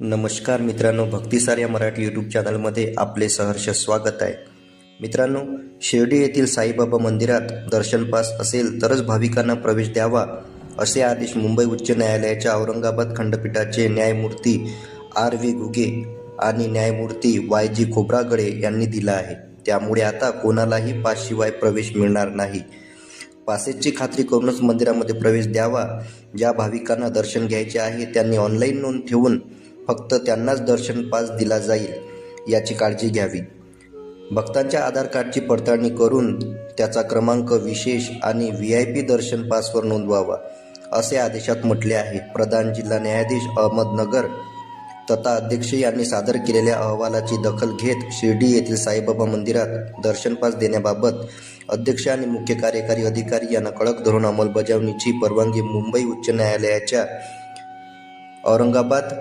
नमस्कार मित्रांनो भक्तिसार या मराठी यूट्यूब चॅनलमध्ये आपले सहर्ष स्वागत आहे. मित्रांनो शिर्डी येथील साईबाबा मंदिरात दर्शन पास असेल तरच भाविकांना प्रवेश द्यावा असे आदेश मुंबई उच्च न्यायालयाच्या औरंगाबाद खंडपीठाचे न्यायमूर्ती आर व्ही घुगे आणि न्यायमूर्ती वाय जी खोब्रागडे यांनी दिला आहे. त्यामुळे आता कोणालाही पासशिवाय प्रवेश मिळणार नाही. पासेसची खात्री करूनच मंदिरामध्ये प्रवेश द्यावा ज्या भाविकांना दर्शन घ्यायचे आहे त्यांनी ऑनलाईन नोंद ठेवून फक्त त्यांनाच दर्शन पास दिला जाईल याची काळजी घ्यावी. भक्तांच्या आधार कार्डची पडताळणी करून त्याचा क्रमांक विशेष आणि व्ही आय पी दर्शन पासवर नोंदवावा असे आदेशात म्हटले आहे. प्रधान जिल्हा न्यायाधीश अहमदनगर तथा अध्यक्ष यांनी सादर केलेल्या अहवालाची दखल घेत शिर्डी येथील साईबाबा मंदिरात दर्शन पास देण्याबाबत अध्यक्ष आणि मुख्य कार्यकारी अधिकारी यांना कडक धोरण अंमलबजावणीची परवानगी मुंबई उच्च न्यायालयाच्या औरंगाबाद